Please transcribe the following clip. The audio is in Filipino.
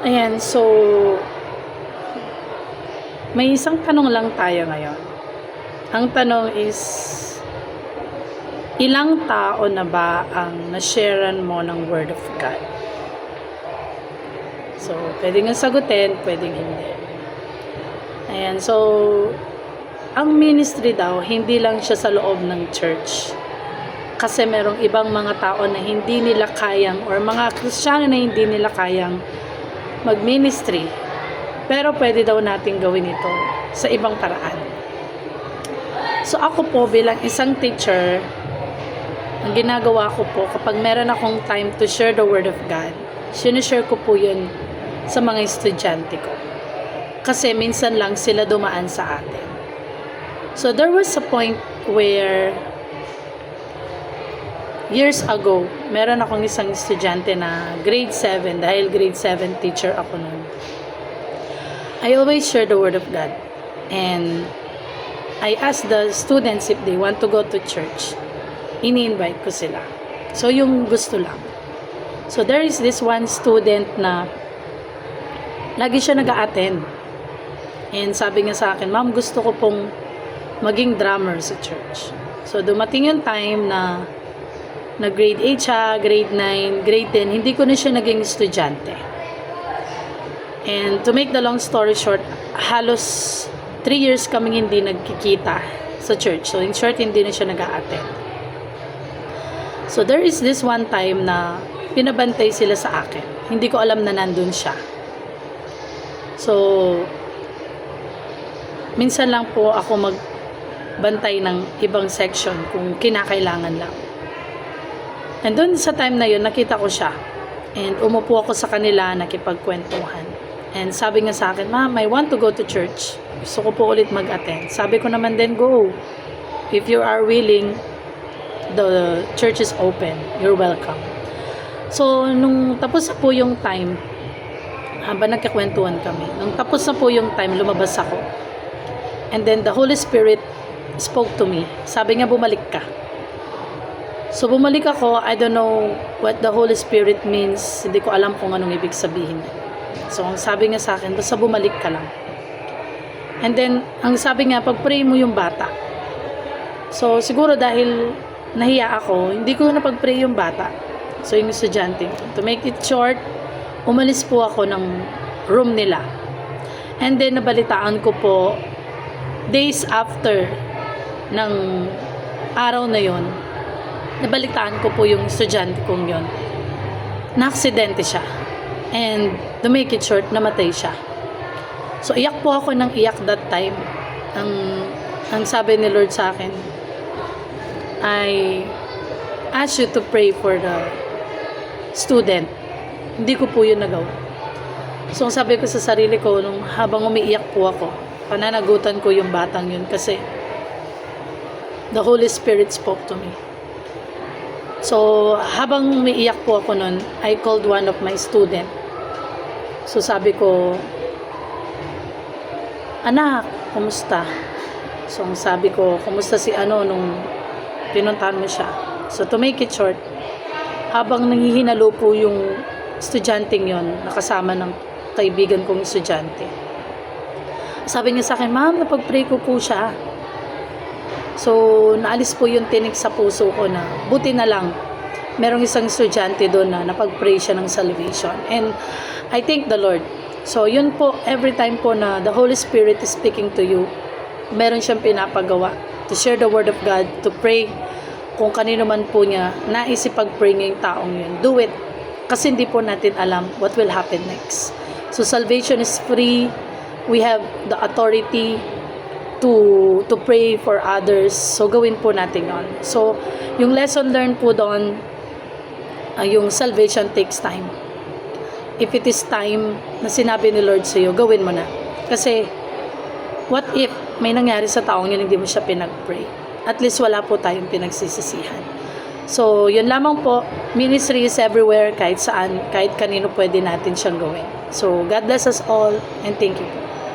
Ayan, so may isang tanong lang tayo ngayon. Ang tanong is ilang tao na ba ang nasharean mo ng Word of God? So, pwedeng sagutin, pwedeng hindi. Ayan, so ang ministry daw, hindi lang siya sa loob ng church. Kasi merong ibang mga tao na hindi nila kayang or mga Kristiyano na hindi nila kayang mag-ministry. Pero pwede daw natin gawin ito sa ibang paraan. So ako po bilang isang teacher, ang ginagawa ko po kapag meron akong time to share the Word of God, sinishare ko po yun sa mga estudyante ko. Kasi minsan lang sila dumaan sa atin. So there was a point where years ago, meron akong isang estudyante na grade 7 dahil grade 7 teacher ako noon. I always share the word of God. And I ask the students if they want to go to church. Ini-invite ko sila. So yung gusto lang. So there is this one student na lagi siya nag-a-attend. And sabi niya sa akin, Ma'am, gusto ko pong maging drummer sa church. So dumating yung time na na grade 8 siya, grade 9, grade 10, hindi ko na siya naging estudyante. And to make the long story short, halos 3 years kaming hindi nagkikita sa church. So in short, hindi na siya nag attend So there is this one time na pinabantay sila sa akin. Hindi ko alam na nandun siya. So, minsan lang po ako magbantay ng ibang section kung kinakailangan lang. And doon sa time na yun, nakita ko siya. And umupo ako sa kanila, nakipagkwentuhan. And sabi nga sa akin, Ma'am, I want to go to church. Gusto ko po ulit mag-attend. Sabi ko naman din, go. If you are willing, the church is open. You're welcome. So, nung tapos na po yung time, habang nagkakwentuhan kami, nung tapos na po yung time, lumabas ako. And then the Holy Spirit spoke to me. Sabi niya, bumalik ka. So bumalik ako, I don't know what the Holy Spirit means. Hindi ko alam kung anong ibig sabihin. So ang sabi niya sa akin, basta bumalik ka lang. And then, ang sabi niya, pag-pray mo yung bata. So siguro dahil nahiya ako, hindi ko na pag-pray yung bata. So yung estudyante. To make it short, umalis po ako ng room nila. And then nabalitaan ko po, days after ng araw na yon nabalitaan ko po yung estudyante kong yon na-aksidente siya. And to make it short, namatay siya. So, iyak po ako ng iyak that time. Ang, ang sabi ni Lord sa akin, I ask you to pray for the student. Hindi ko po yun nagawa. So, ang sabi ko sa sarili ko, nung habang umiiyak po ako, pananagutan ko yung batang yun kasi the Holy Spirit spoke to me. So, habang umiiyak po ako nun, I called one of my student. So, sabi ko, Anak, kumusta? So, ang sabi ko, kumusta si ano nung pinuntahan mo siya? So, to make it short, habang nangihinalo po yung estudyanteng yon nakasama ng kaibigan kong estudyante. Sabi niya sa akin, Ma'am, napag-pray ko po siya. So, naalis po yung tinik sa puso ko na buti na lang merong isang estudyante doon na napag-pray siya ng salvation. And I thank the Lord. So, yun po, every time po na the Holy Spirit is speaking to you, meron siyang pinapagawa to share the Word of God, to pray kung kanino man po niya naisipag-pray niya yung taong yun. Do it. Kasi hindi po natin alam what will happen next. So, salvation is free. We have the authority to to pray for others. So gawin po natin 'yon. So yung lesson learned po doon uh, yung salvation takes time. If it is time na sinabi ni Lord sa iyo, gawin mo na. Kasi what if may nangyari sa taong yun hindi mo siya pinag-pray? At least wala po tayong pinagsisisihan. So, yun lamang po. Ministry is everywhere, kahit saan, kahit kanino pwede natin siyang gawin. So, God bless us all and thank you.